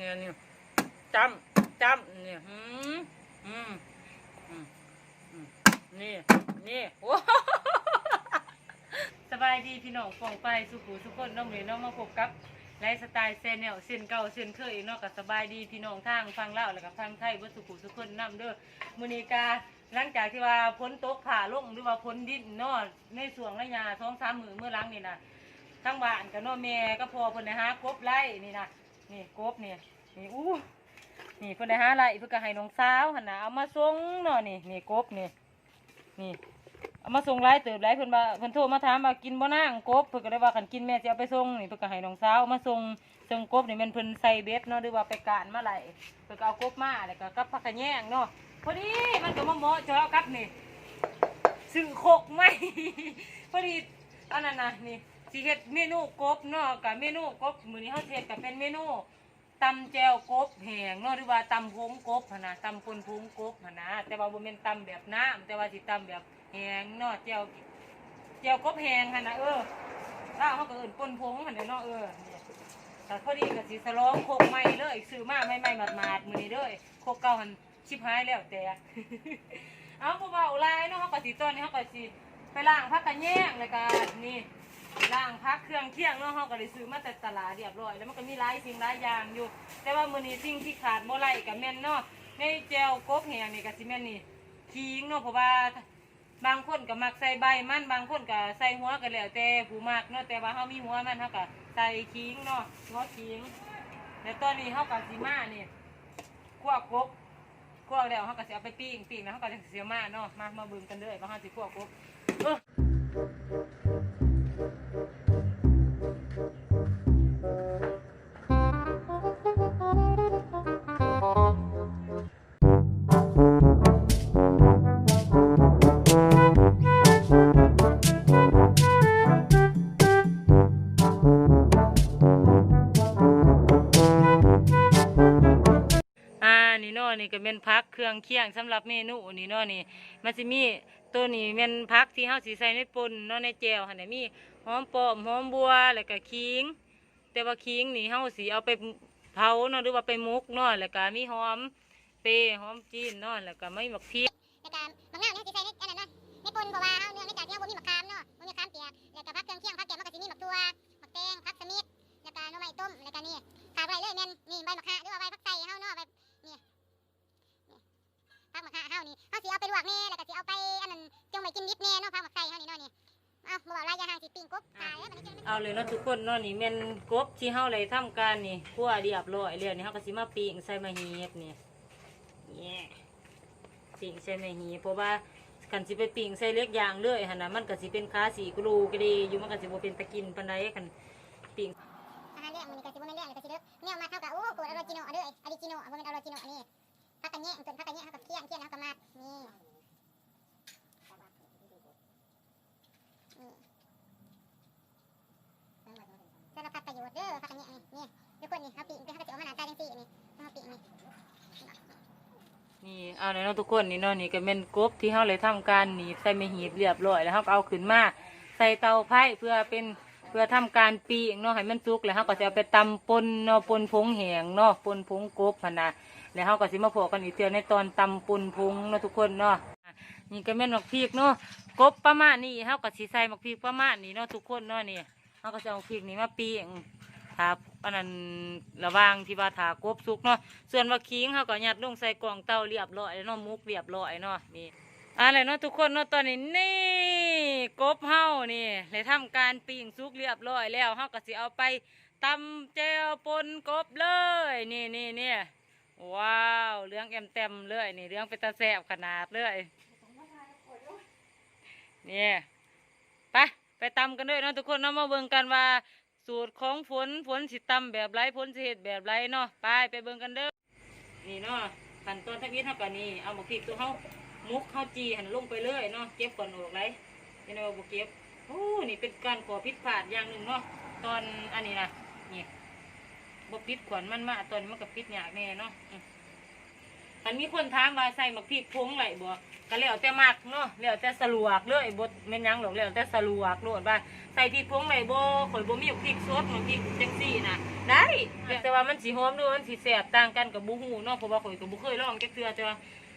เนี่ยนี่จำจำเนี่ยอืมอืมอืมนี่นี่โอ้สบายดีพี่น้องฟองไปสุขุสุขคนน้องเหรียน้องมาพบกับไลฟ์สไตล์เซนเนลเซนเก่าเซนเคยเนาะกับสบายดีพี่น้องทางฟังเล่าแล้วกับฟังไทยวัสุขุสุขคนนํเด้อมือนีกาหลังจากที่ว่าพ้นโตกผ่าลงหรือว่าพ้นดินนาะในส่วงระยะสองสามมือเมื่อหลังนี่นะทั้งบ้านกับน้องแม่ก็พอเพิ่นนะฮะกบไล่นี่นะ นี่กบนี่นี่อู้นี่เพิ่อนนะฮะไล่เพิ่นก็ให้น้องสาวหันน่ะเอามาส่งเนาะนี่นี่กบนี่นี่เอามาส่งไล่เติบไล่เพิ่อนว่าเพิ่อนโทรมาถามว่ากินบ่นางกบเพิ่นก็ได้ว่าคันกินแม่สิเอาไปส่งนี่เพิ่นก็ให้น้องสาวเอามาส่งส่งกบนี่ม่นเพิ่อนใส่เบ็ดเนาะหรือว่าไปการมาไหลเพิ่นก็เอากบมาแล้วก็กับผักกะแยงเนาะพอดีมันก็มาเหมาะเจาะกับนี่ซื้อโคกไหมพอดีอันนั้นนะนี่ สิเฮ็ดเมนูกบเนาะกับเมนูกบมื้อนี้เฮาเฮ็ดก็เป็นเมนูตำแจวกบแหงเนาะหรือว่าตำพงกบหั่นน่ะตำปนพงกบหั่นนะแต่ว่าบ่แม่นตำแบบน้ำแต่ว่าสิตำแบบแหงเนาะแจวแจวกบแหงหั่นน่ะเออลาวเฮาก็เอิ้นปนพงหั่นน่ะเนาะเออแต่พอดีก็สิสลองโคกใหม่เลยซื้อมาใหม่ๆหมาดๆมื้อนี้เด้อโคกเก่าหั่นชิบหายแล้วแต่เอาบ่เว้าหลายเนาะเฮาก็สิตอนนี้เฮาก็สิไปล้างผักกะแยงแล้วก็นี่ ล้างผักเครื่องเคียงเนาะเฮาก็ได้ซื้อมาแต่ตลาดเรียบร้อย แล้วมันก็มีหลายสิ่งหลายอย่างอยู่ แต่ว่ามื้อนี้สิ่งที่ขาดบ่ไหลก็แม่นเนาะในแจวกบแหงนี่ก็สิแม่นนี่ขิงเนาะเพราะว่าบางคนก็มักใส่ใบมันบางคนก็ใส่หัวก็แล้วแต่ผู้มักเนาะแต่ว่าเฮามีหัวมันเฮาก็ใส่ขิงเนาะหัวขิงแล้วตอนนี้เฮาก็สิมานี่คั่วกบคั่วแล้วเขาก็สิเอาไปปิ้งปิ้งแล้วเขาก็จะเสียมาเนาะมามาเบิ่งกันเลยว่าเขาสิคั่วกบเอออ่ Thank you. นี่เนาะนี่ก็เป็นพักเครื่องเคียงสำหรับเมนูนี่เนาะนี่มันสิมีตัวนี้เป็นพักที่เฮาสิใส่ในป่นเนาะในแจวหั่นน่ะมีหอมปอมหอมบัวแล้วก็ขิง แต่ว่าขิงนี่เฮาสิเอาไปเผาเนาะหรือว่าไปมุกเนาะแล้วก็มีหอมเปหอมจีนเนาะแล้วก็ไม่หมักพริกแล้วก็มะนาวเนี่ยสิใส่ในอันนั้นนะในปนเพราะว่าเฮาเนื่องจากที่เฮาบ่มีมะขามเนาะบ่มีมะขามเปียกแล้วก็ผักเครื่อง แล้วเอาเลยเนาะทุกคนเนาะนี่แม่นกบที่เฮาเลยทำการนี่คั่วเรียบร้อยแล้วนี่เฮาก็สิมาปิ้งใส่มะเหีบนี่เนี่ยปิ้งใส่มะเหีบเพราะว่ากันสิไปปิ้งใส่เล็กอย่างเลยหั่นน่ะมันก็สิเป็นขาสีกรูกรีอยู่มันก็สิบ่เป็นตะกินปานใดคันปิ้งอาหารเลี้ยงมันนี่ก็สิบ่แม่นเลี้ยงเลยก็สิเด้อเนี่ยมาเท่ากับโอ้โกดออริจิโนเด้อออริจิโนบ่แม่นออริจิโนอันนี้ผักกะแยงส่วนผักกะแยงเฮากับเคี่ยงเคี่ยงเฮากับมัดนี่ สารพัด ประโยชน์เด้อพักอันนี้นี่นี่ทุกคนนี่เอาปีกไปเขาก็จะเอามาหน้าตาจังซี่นี่เอาปีกนี่นี่เอาเลยเนาะทุกคนนี่เนาะนี่ก็เป็นกบที่เฮาเลยทำการหนีบใส่มะเหีบเรียบร้อยแล้วเฮาก็เอาขึ้นมาใส่เตาไผ่เพื่อเป็นเพื่อทำการปิ้งเนาะให้มันสุกแล้วเฮาก็จะเอาไปตำปนเนาะปนผงแหงเนาะปนผงกบหั่นน่ะแล้วเฮาก็สิมาพอกันอีกเทื่อในตอนตำปนผงเนาะทุกคนเนาะนี่ก็แม่นหมักพริกเนาะกบประมาณนี้เฮาก็สิใส่หมักพริกประมาณนี้เนาะทุกคนเนาะนี่ เฮาก็จะเอาพริกนี้มาปิ้งถาอันนั้นระว่างที่ว่าถากบสุกเนาะส่วนว่าคิงเขาก็ยัดลงใส่กล่องเตาเรียบร้อยแล้วเนาะมุกเรียบร้อยเนาะนี่อะไรเนาะทุกคนเนาะตอนนี้นี่กบเฮานี่เลยทำการปิ้งสุกเรียบร้อยแล้วเฮาก็สิเอาไปตำแจวปนกบเลย นี่นี่นี่ว้าวเรื่องแอมเต็มเลยนี่เรื่องเป็นตาแสบขนาดเลยเนี่ยไป ไปตำกันด้วยเนาะทุกคนเนาะมาเบิ่งกันว่า สูตรของฝนฝนสิตำแบบไรฝนสิเฮ็ดแบบไรเนาะไปไปเบิ่งกันเด้อนี่เนาะขั้นตอนทั้งนี้เท่ากันนี่เอาหมกพริกตัวเฮามุกเฮาจีหันลงไปเลยเนาะเก็บก่อนออกไรยังไงว่าบ่เก็บโอ้นี่เป็นการก่อผิดพลาดอย่างหนึ่งเนาะตอนอันนี้นะนี่บ่ปิดขวัญมันมาตอนมันก็ปิดยากแน่เนาะมันมีคนถามว่าใส่หมกพริกพงไหลบ่ ก็แล้วแต่มักเนาะแล้วแต่สะลวกเลยบ่แม่นหยังหรอกแล้วแต่สะลวกโลดว่าใส่พริกพงไหลบ่ข่อยบ่มีพริกสดมันพริกจังซี่นะได้แต่ว่ามันสีหอมด้วยมันสีแสบต่างกันกับบูฮูเนาะเพราะว่าข่อยกับบุเคยลองจักเทื่อแต่ว่า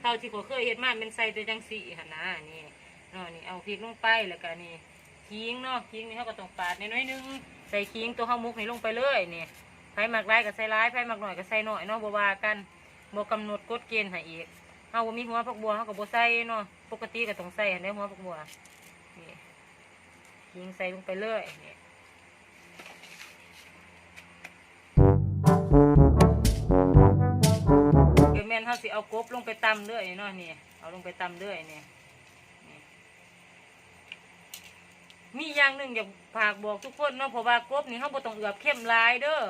เท่าที่ข่อยเคยเฮ็ดมาเป็นใส่แต่จังสีหั่นนะนี่เนาะนี่เอาพริกลงไปแล้วก็นี่ขิงเนาะขิงนี่เฮาก็ต้องปาดน้อยๆนึงใส่ขิงตัวเฮามุกนี่ลงไปเลยนี่ไผมักหลายก็ใส่หลายไผมักน้อยก็ใส่น้อยเนาะบ่ว่ากันบ่กำหนดกฎเกณฑ์ให้อีก เฮาบ่มีหัวผักบัวเฮาก็บ่ใส่เนาะปกติก็ต้องใส่หั่นหัวผักบัวนี่ขิงใส่ลงไปเลยนี่เดี๋ยวแม่นเขาสิเอากบลงไปตำเรื่อยเนาะนี่เอาลงไปตำเรื่อยนี่มีอย่างหนึ่งอยากฝากบอกทุกคนเนาะเพราะว่ากบนี่เขาบ่ต้องเอือบเข้มลายเด้อ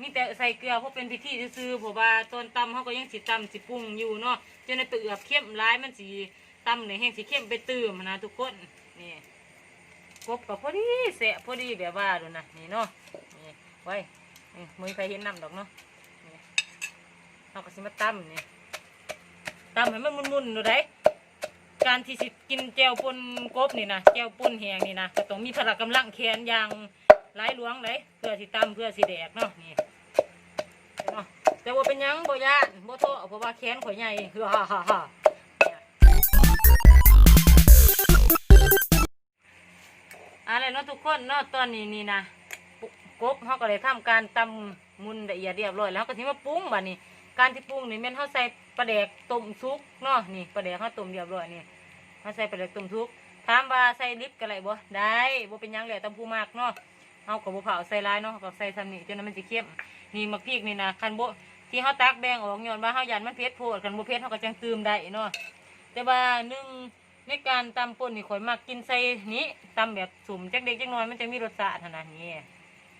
มีแต่ใส่เกลือเพราะเป็นพิธีซื่อเพราะว่าตอนตำเขาก็ยังสิตำสิปรุงอยู่เนาะจนในไปเอือบเข้มหลายมันสิตำในแห้งสิเข้มไปตื่มนะทุกคนนี่กบกับพอดีเสะพอดีแบบว่าดูนะนี่เนาะนี่ไว้มือใครเห็นน้ำดอกเนาะนี่เราก็สิมาตั้มนี่ตั้มให้มันมุนๆดูได้การที่สิกินแจวปนกบนี่นะแจวปนแหงนี่นะก็ต้องมีพละกำลังแขนอย่าง หลายหลวงเลยเพื่อสิตั้มเพื่อสิแดกเนาะนี่เนาะแต่ว่าเป็นหยังบ่ยานบ่โทษเพราะว่าแขนข่อยใหญ่ฮ่าฮ่าฮ่าฮ่าอะไรเนาะทุกคนเนาะตอนนี้นี่นะปุ๊กบเขาก็เลยทำการตำมุนละเอียดเรียบร้อยแล้วก็ทิมาปรุงบัดนี้การที่ปรุงนี่แม่นเขาใส่ปลาแดกต้มซุกเนาะนี่ปลาแดกเขาต้มเรียบร้อยนี่เขาใส่ปลาแดกต้มซุกถามว่าใส่ลิปกันไรบ่ได้บ่เป็นยังแหละตำผู้มากเนาะ เอากับบ่เผาใส่หลายเนาะเขาก็ใส่ซ้ำนีจนนั้นมันสิเข้มนี่มักพริกนี่นะคันโบที่เขาตักแบ่งออกย้อนว่าเขายันมันเผ็ดโพดคันโบเผ็ดเขาก็จังตืมได้เนาะแต่ว่าหนึ่งในการตำป่นนี่ข่อยมักกินใส่นี้ตำแบบสุ่มจักเด็กจักน้อยมันจะมีรสชาติขนาดนี้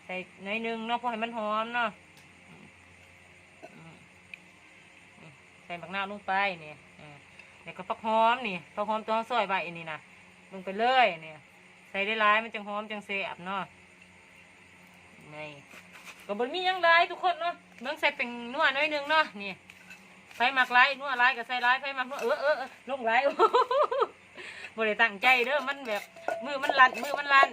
ใส่หน่อยหนึงเนาะเพอให้มันหอมเนาะใส่บักหน้าลงไปนี่เออเดี๋ยก็ฟักหอมนี่ฟักหอมตัวซอยใบนนี้นะลงไปเลยเนี่ยใส่ได้หลายมันจังหอมจังเสียบเนาะ นี่ก็บนมียังหลายทุกคนเนาะเมืองใส่เป็นนัวหน้อยหนึงเนาะนี่ไฟหมักหลายนัวหลายก็ใส่หลายไฟหมักนัวเออเออเออลงหลายบ่ได้ตั้งใจเด้อมันแบบมือมันลั่นมือมันลั่น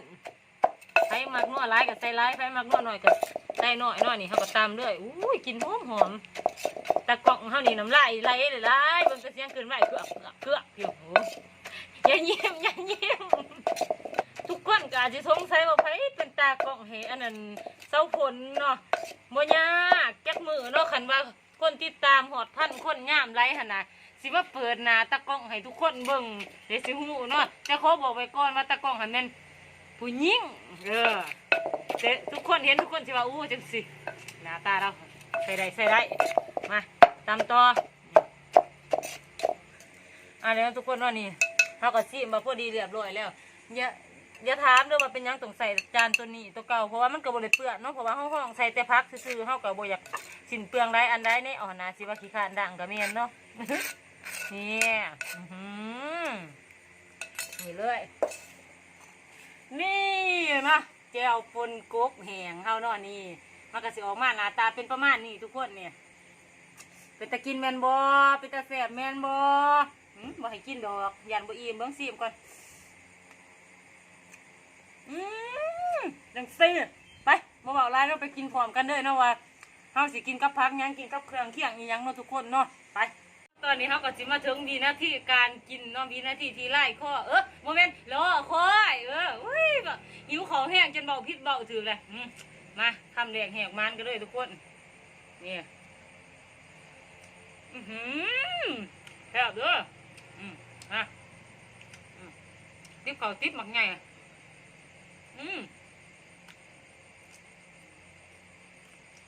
ใส่มักนัวร้ายกับใส่ไร้ายใส่มักนัวหน่อยกับใส่หน้อยหน้อยนี่เขาก็ตามด้วยอุ้ยกินหอมหอมตะกล่องเขานี่น้ำลายไหลเลยไหลเบิ่งเสียงขึ้นไหวเกือกเกือกเกือกอยู่โอ้ย่าเยี่ยมย่าเยี่ยม ทุกคนก็อาจจะสงสัยว่าไผเป็นตากล่องเฮอันนั้นเศร้าผลเนาะบ่ยากจักมือเนาะคันว่าคนติดตามหอดพันคนงามไรหั่นน่ะสิว่าเปิดหน้าตะกล้องให้ทุกคนเบิ่งเดี๋ยวสิฮู้เนาะแต่ขอบอกไว้ก่อนว่าตะกล้องหันแม่นผู้หญิงเออแต่ทุกคนเห็นทุกคนสิว่าอู้จังสิหน้าตาเราใส่ได้ใส่ได้มาตามต่ออะเดี๋ยวทุกคนว่านี่เขาก็ซีมาพอดีเรียบร้อยแล้วอย่า อย่าถามด้วยว่าเป็นหยังต้องใส่จานตัวนี้ตัวเก่าเพราะว่ามันก็บริเปลือกเนาะเพราะว่าห้องห้องใส่แต่พักซื่อๆเขาก็บ่อยากสินเปลืองได้อันใดในอ่อนนาสิว่าขี้ขานดังก็เมียนเนาะ เนี่ยอื้อหือนี่เลย นี่นะแจวปนกกแหงเฮาเนาะนี่มันก็สิออกมาหน้าตาเป็นประมาณนี้ทุกคนเนี่ย เป็นตะกินแมนบอเป็นตะแสบแมนบอหืมบ่ให้กินดอกยันบ่อิ่มเบิ่งซีมก่อน อืมจังซี่ไปบ่เว้าหลายเราไปกินพร้อมกันเด้อเนาะว่าเฮาสิกินกับผักยังกินกับเครื่องเคียงอีหยังเนาะทุกคนเนาะไป ตอนนี้เขาก็สิมาถึงวีนาที่การกินเนาะวีนาที่ที่ไล่ข้อเออโมเมนต์รอคอยเอออุ้ยแบบหิวของแห้งจนเบาพิษเบาถือเลยอืมมาคำแดงแหกมันกันเลยทุกคนนี่อือหือแซ่บเด้ออืมอะอืมติ๊บเขาติ๊บหมักไง อืม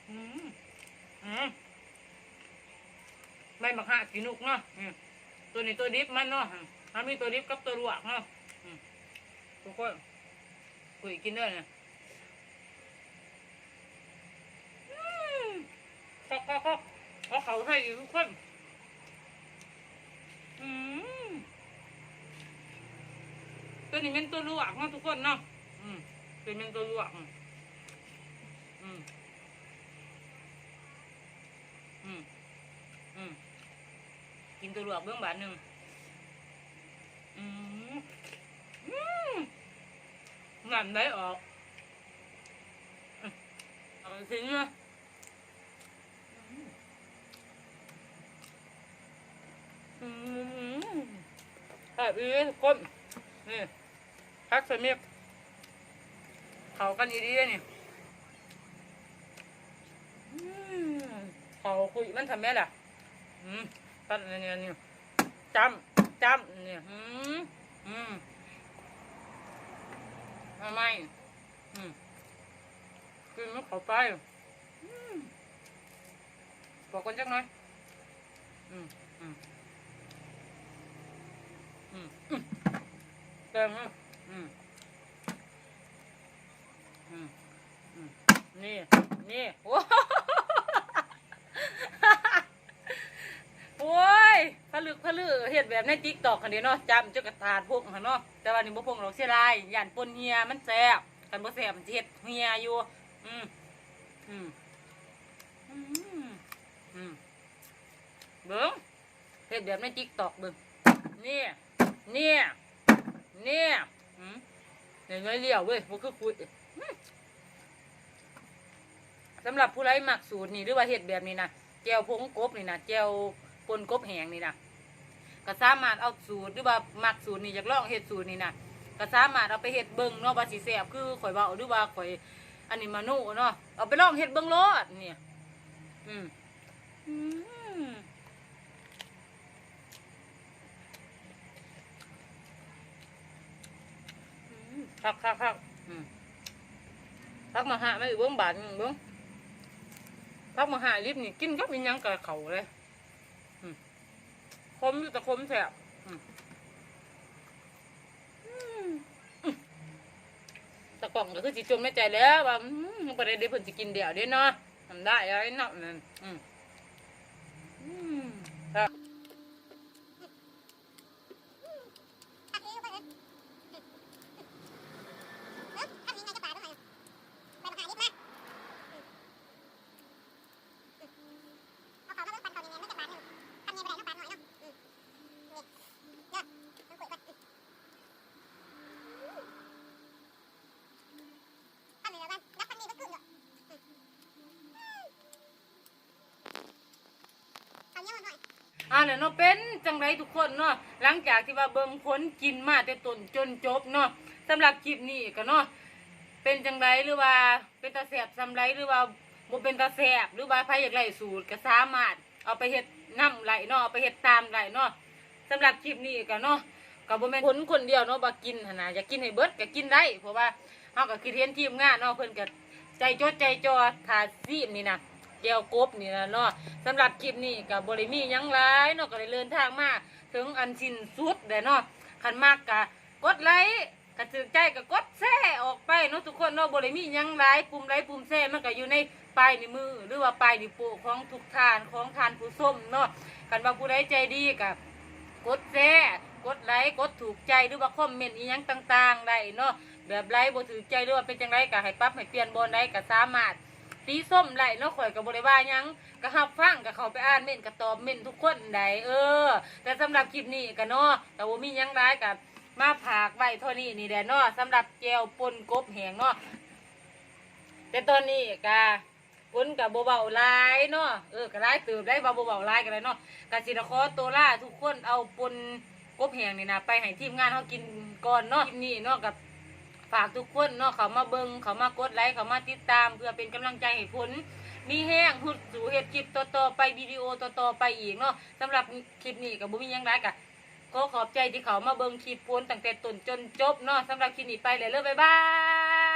อืมอืมใบมะขามสีนุกเนาะอืมตัวนี้ตัวดิบมันเนาะมันมีตัวดิบกับตัวลวกเนาะทุกคนคุยกินเด้อเนี่ยอืมก็ก็ก็ก็เขาให้อีกทุกคนตัวนี้เป็นตัวลวกเนาะทุกคนเนาะ อืมตัวนี้เป็นตัวลวกอืมอืมอืมอืมกินตัวลวกเบื้องบาทหนึ่งอืมอืมนั่นได้ออกอืมเอาไปเอาสิเนาะอืมแบบนี้ทุกคนนี่พักสมิบ เขากันอีดีเลยนี่อืมเขาคุยมันทำแม่ล่ะอืมตัดเนี่ยเนี่ยจำจำเนี่ยอืมอืมทำไมอืมกินมันเข้าไปอืมบอกกันจักหน่อยอืมอืมอืมอืมเติมอืมอืมอืม นี่นี่โอ้โอ้ยผลึกผลือเห็ดแบบในติ๊กตอกคันเดียวเนาะจำจะกระถาดพวกหันเนาะแต่ว่านี่บ่พงหรอกเสียดายย่านปนเฮียมันแซ่บกันบ่แซ่บมันเฮ็ดเฮียอยู่ อืมอืมอืมอืมเบิ่งเฮ็ดแบบในติ๊กตอกเบิ่งนี่นี่นี่อืมเดี๋ยวน้อยเลี้ยวเว้ยบ่คือคุย สำหรับผู้ไร้หมักสูตรนี่หรือว่าเฮ็ดแบบนี้นะแจวพงกบนี่นะแจวปนกบแหงนี่นะก็สามารถเอาสูตรหรือว่าหมักสูตรนี่อยากลองเฮ็ดสูตรนี่นะก็สามารถเอาไปเฮ็ดเบิ่งเนาะว่าสิแซ่บคือข่อยเว้าหรือว่าข่อยอันนี้มาโน่เนาะเอาไปลองเฮ็ดเบิ่งโลดเนี่ยอืมอืมคักคักคักอืมพักมาหาไม่เบิ้งบาทเบิ้ง พักมาหาลิฟต์นี่กินก็มียังกับเขาเลยคมอยู่แต่คมแสบตะกล่องก็คือจิจมในใจแล้วว่ามันไปได้ได้เพิ่นสิกินเดี่ยวเด้เนาะทำได้อะไรเนาะนั่นอืมอืมครับ ตักนี้ลงไปเลยเอ๊ะทำยังไงจะปาดด้วยไปมาหาลิฟต์มาเอาเขามาเบิ่งปันเขายังไงไม่จะปาดเนี่ยทำยังไงไม่ได้ต้องปาดหน่อยเนาะอืมนี่เยอะต้องคุยก่อนอืมทำยังไงบ้างนับพันนี้ก็ขึ้นอยู่ทำเยอะหน่อย อ่าเนี่ยเนาะเป็นจังไรทุกคนเนาะหลังจากที่ว่าเบิ่งผลกินมาแต่ต้นจนจบเนาะสำหรับคลิปนี้ก็เนาะเป็นจังไรหรือว่าเป็นตาแสบสำไรหรือว่าบ่เป็นตาแสบหรือว่าใครอยากไล่สูตรก็สามารถเอาไปเฮ็ดน้ำไหลเนาะเอาไปเฮ็ดตามไหลเนาะสำหรับคลิปนี้ก็เนาะก็บ่แม่นผลคนเดียวเนาะบ่กินหั่นน่ะอยากกินให้เบิดก็กินได้เพราะว่าเฮาก็คือเห็นทีมงานเนาะเพิ่นก็ใจจดใจจ่อทาซีมนี่นะ ก้วกบนี่นะเนาะสำหรับคลิปนี้กับบริมียังหลเนาะก็ได้เดินทางมาถึงอันสิ้นสุดเด้เนาะคันมากกะกดไลค์กะถือใจกะกดแช่ออกไปเนาะทุกคนเนาะบริมียังหลปุ่มไลค์ปุ่มแช่มันก็อยู่ในปลายในมือ หรือว่าปลายในโป้งของทุกทานของทานผู้ส้มเนาะคันว่าผู้ใดใจดีกับกดแช่กดไลค์กดถูกใจหรือว่าคอมเมนต์อีหยังต่างๆได้เนาะแบบไลค์บ่ถูกใจหรือว่าเป็นจังไดก็ให้ปรับให้เปลี่ยนบนได้ก็สามารถ สีส้มไหลเนาะข่อยกับบริวาหยังก็หับฟังกับเขาไปอ่านเม่นกับตอบเม่นทุกคนใดเออ แต่สำหรับคลิปนี้ก็เนาะแต่ว่ามีหยังร้ายกับมาผากไว้เท่านี้นี่แหละเนาะสำหรับแจวปนกบแหงเนาะแต่ตอนนี้ก็ปนกับเบาๆลายเนาะเออกร้ายตื่นได้เบาเบาๆลายกันเลยเนาะกสินคอตัวล่าทุกคนเอาปนกบแหงนี่นะไปให้ทีมงานเขากินก่อนเนาะคลิปนี้เนาะกับ ฝากทุกคนเนาะเขามาเบิงเขามากดไลค์เขามาติดตาม เพื่อเป็นกำลังใจให้ผล มีแห้งหุดสู่เห็ดคลิปต่อๆไปวิดีโอต่อๆไปอีกเนาะสำหรับคลิปนี้กับบุมีหยังไรกะก็ขอบใจที่เขามาเบิงคลิปพ้นตั้งแต่ต้นจนจบเนาะสำหรับคลิปนี้ไปเลยเลยบ๊ายบาย